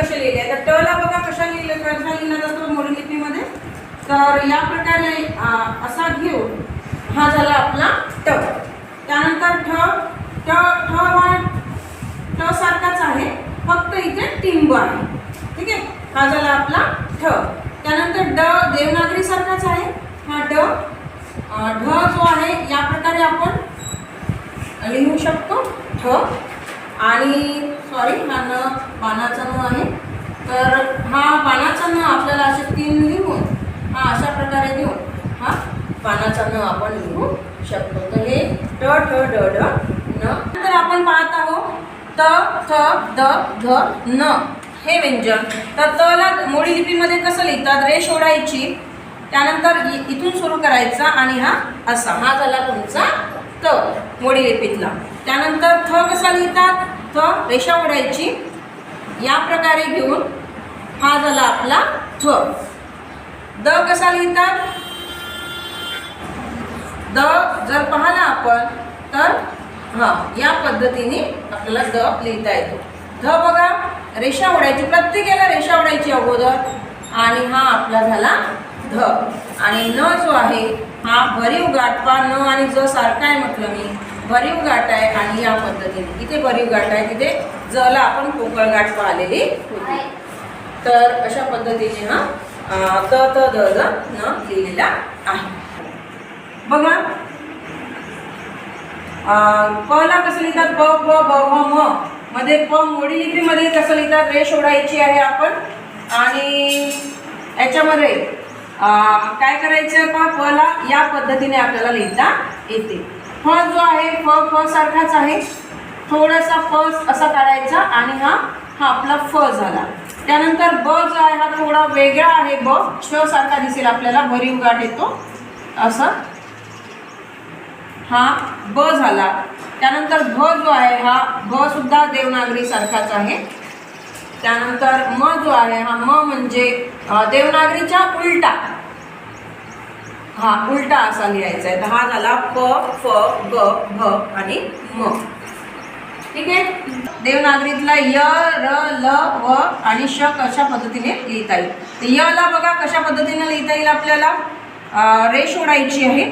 कसे लिहिले? तर टला बघा कशा लिहिले कशा लिहिला जातो मोडलिपीमध्ये तर या प्रकारे असा घेऊन हा झाला आपला ट. त्यानंतर ठ ट ठ हा ट सारखाच आहे. फक्त इथे टिंब आहे. ठीक आहे? हा झाला आपला ठ. त्यानंतर ड देवनागरी सारखाच आहे. हा ड ढ जो आहे या प्रकारे आपण लिहू शकतो ठ. आणि सॉरी हा न बाणाचा न आहे. तर हा बाणाचा न आपल्याला असे तीन लिहून हा अशा प्रकारे देऊन हा बाणाचा न आपण लिहू शकतो. तर हे ट ठ ड ड न. तर आपण पाहत आहोत त थ द ध न. हे व्यंजन. तर तला मोडी लिपीमध्ये कसं लिहितात? रे सोडायची. त्यानंतर इ- इथून सुरू करायचा आणि हा असा. हा झाला तुमचा त मोडी लिपीतला. त्यानंतर थ कसा लिहितात? थ रेषा ओढायची या प्रकारे घेऊन हा झाला आपला थ द कसा लिहितात? द जर पाहिला आपण तर हा या पद्धतीने आपल्याला द लिहिता येतो. ध बघा रेषा ओढायची प्रत्येकाला रेषा ओढायची अगोदर आणि हा आपला झाला ध. आणि न जो आहे हा भरीव गाठवा न आणि ज सारखा आहे म्हटलं मी. भरीव गाठ आहे आणि या पद्धतीने. इथे भरीव गाठ आहे तिथे जला आपण पोकळ घाट पाहिलेली होती. तर अशा पद्धतीने हा त त द न लिहिलेला आहे. बघा. पला कसं लिहितात? प प ब व म. मध्ये प मोडी लिपीमध्ये कसं लिहितात? रेष ओढायची आहे आपण. आणि याच्यामध्ये काय करायचं? पा प या पद्धतीने आपल्याला लिहिता येते. फ जो आहे फ फ सारखाच आहे. थोडासा फ असा काढायचा आणि हा हा आपला फ झाला. त्यानंतर ब जो आहे हा थोडा वेगळा आहे ब. श सारखा दिसेल आपल्याला भरीव गाठ येतो असं. हा ब झाला. त्यानंतर भ जो आहे हा भ सुद्धा देवनागरी सारखाच आहे. त्यानंतर म जो आहे हा म म्हणजे देवनागरीच्या उलटा. हा उलटा असा लिहायचा आहे दहा झाला प फ ग भ आणि म. ठीक आहे? देवनागरीतला य र ल व आणि श कशा पद्धतीने लिहिता येईल? तर य ला बघा कशा पद्धतीने लिहिता येईल आपल्याला? रेष ओढायची आहे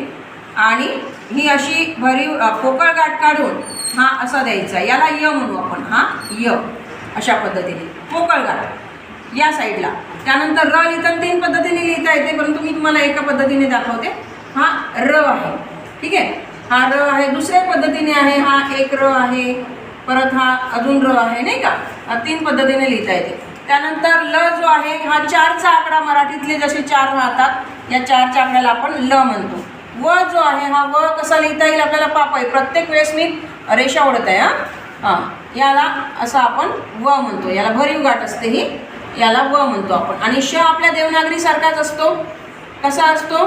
आणि ही अशी भरीव पोकळ गाठ काढून हा असा द्यायचा. याला य म्हणू आपण. हा य. अशा पद्धतीने. पोकळ गाठ. या साईडला. त्यानंतर र लिहिताना तीन पद्धतीने लिहिता येते परंतु मी तुम्हाला एका पद्धतीने दाखवते. हा र आहे. ठीक आहे? हा र आहे दुसऱ्या पद्धतीने आहे. हा एक र आहे. परत हा अजून र आहे नाही का? तीन पद्धतीने लिहिता येते. त्यानंतर ल जो आहे हा चारचा आकडा मराठीतले जसे चार राहतात या चारच्या आकड्याला आपण ल म्हणतो. व जो आहे हा व कसा लिहिता येईल आपल्याला पाप आहे प्रत्येक वेळेस मी रेषा ओढत आहे हां. हां. याला असं आपण व म्हणतो. याला भरीव गाठ असते ही. याला व म्हणतो आपण. आणि श आपल्या देवनागरीसारखाच असतो. कसा असतो?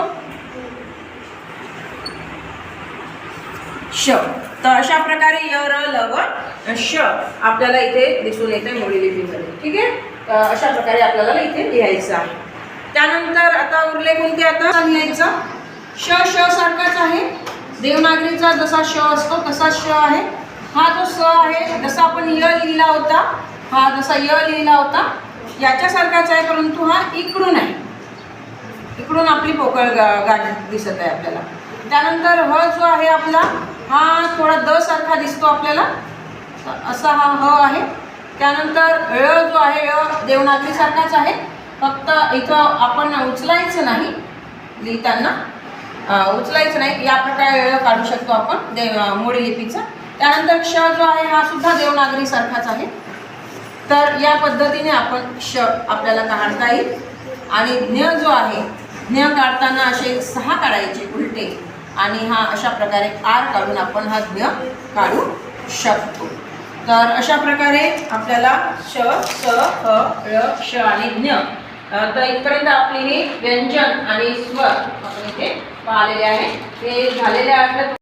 श. तर अशा प्रकारे य र ल व श आपल्याला इथे दिसून येते मुळी लिपीमध्ये. ठीक आहे? तर अशा प्रकारे आपल्याला इथे लिहायचं आहे. त्यानंतर आता उरले कोणते आता? लिहायचं. श श सारखाच आहे. देवनागरीचा जसा श असतो तसा श आहे. हा जो स आहे जसा आपण य लिहिला होता हा जसा य लिहिला होता याच्यासारखाच आहे परंतु हा इकडून आहे. इकडून आपली पोकळ गा गाठ दिसत आहे आपल्याला. त्यानंतर ह जो आहे आपला हा थोडा द सारखा दिसतो आपल्याला. असा हा ह आहे. त्यानंतर ळ जो आहे ळ देवनागरीसारखाच आहे. फक्त इथं आपण उचलायचं नाही लिहिताना. उचलायचं नाही. या प्रकारे ळ काढू शकतो आपण देव मोडी लिपीचा त्यानंतर क्ष जो आहे हा सुद्धा देवनागरीसारखाच आहे. तर या पद्धतीने आपण क्ष आपल्याला काढता येईल. आणि ज्ञ जो आहे ज्ञ काढताना असे सहा काढायचे उलटे. आणि हा अशा प्रकारे आर काढून आपण हा ज्ञ काढू शकतो. तर अशा प्रकारे आपल्याला श स ह ळ श आणि ज्ञ तर इथपर्यंत आपली ही व्यंजन आणि स्वर आपण इथे पाहिलेले आहे. ते झालेले आहेत